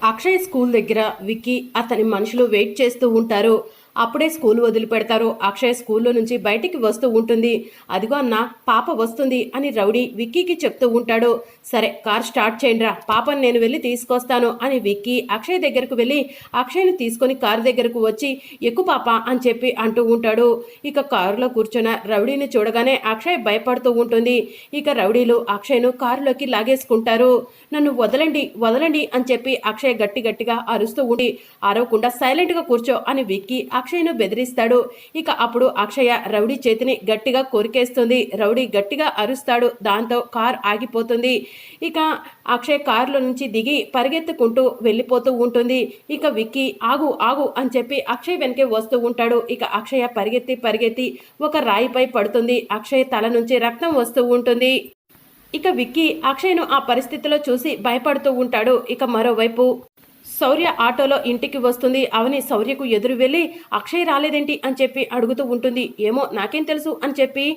Akshay school దగ్గర విక్కీ అతని మనుషులు వెయిట్ చేస్తూ ఉంటారు. అప్పుడే స్కూల్ వదిలిపెడతారు. అక్షయ్ స్కూల్లో నుంచి బయటికి వస్తూ ఉంటుంది. అదిగో అన్న పాప వస్తుంది అని రౌడీ విక్కీకి చెప్తూ ఉంటాడు. సరే కార్ స్టార్ట్ చేయండిరా. పాపని నేను వెళ్ళి తీసుకొస్తాను అని విక్కీ అక్షయ్ దగ్గరకు వెళ్ళి అక్షయ్ని తీసుకొని కారు దగ్గరకు వచ్చి ఎక్కు పాప అని చెప్పి అంటూ ఉంటాడు. ఇక కారులో కూర్చున్న రౌడీని చూడగానే అక్షయ్ భయపడుతూ ఉంటుంది. ఇక రౌడీలు అక్షయ్ను కారులోకి లాగేసుకుంటారు. నన్ను వదలండి వదలండి అని చెప్పి అక్షయ్ గట్టి గట్టిగా అరుస్తూ ఉండి అరవకుండా సైలెంట్గా కూర్చో అని విక్కీ అక్షయ్ను బెదిరిస్తాడు. ఇక అప్పుడు అక్షయ రౌడీ చేతిని గట్టిగా కొరికేస్తుంది. రౌడీ గట్టిగా అరుస్తాడు. దాంతో కార్ ఆగిపోతుంది. ఇక అక్షయ్ కారులో నుంచి దిగి పరిగెత్తుకుంటూ వెళ్ళిపోతూ ఉంటుంది. ఇక విక్కి ఆగు ఆగు అని చెప్పి అక్షయ్ వెనకే వస్తూ ఉంటాడు. ఇక అక్షయ పరిగెత్తి పరిగెత్తి ఒక రాయిపై పడుతుంది. అక్షయ్ తల నుంచి రక్తం వస్తూ ఉంటుంది. ఇక విక్కీ అక్షయ్ను ఆ పరిస్థితిలో చూసి భయపడుతూ ఉంటాడు. ఇక మరోవైపు శౌర్య ఆటోలో ఇంటికి వస్తుంది. అవని శౌర్యకు ఎదురు వెళ్ళి అక్షయ్ రాలేదేంటి? అని చెప్పి అడుగుతూ ఉంటుంది. ఏమో నాకేం తెలుసు? అని చెప్పి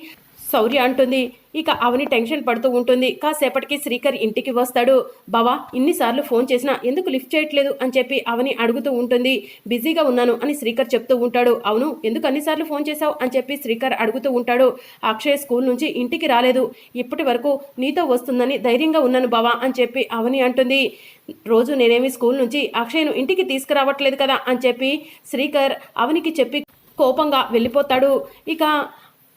శౌర్య అంటుంది ఇక అవని టెన్షన్ పడుతూ ఉంటుంది. కాసేపటికి శ్రీకర్ ఇంటికి వస్తాడు. బావా ఇన్నిసార్లు ఫోన్ చేసినా ఎందుకు లిఫ్ట్ చేయట్లేదు అని చెప్పి అవని అడుగుతూ ఉంటుంది. బిజీగా ఉన్నాను అని శ్రీకర్ చెప్తూ ఉంటాడు. అవును ఎందుకు అన్నిసార్లు ఫోన్ చేశావు అని చెప్పి శ్రీకర్ అడుగుతూ ఉంటాడు. అక్షయ్ స్కూల్ నుంచి ఇంటికి రాలేదు. ఇప్పటి వరకు నీతో వస్తుందని ధైర్యంగా ఉన్నాను బావా అని చెప్పి అవని అంటుంది. రోజు నేనేమి స్కూల్ నుంచి అక్షయ్ను ఇంటికి తీసుకురావట్లేదు కదా అని చెప్పి శ్రీకర్ అవనికి చెప్పి కోపంగా వెళ్ళిపోతాడు. ఇక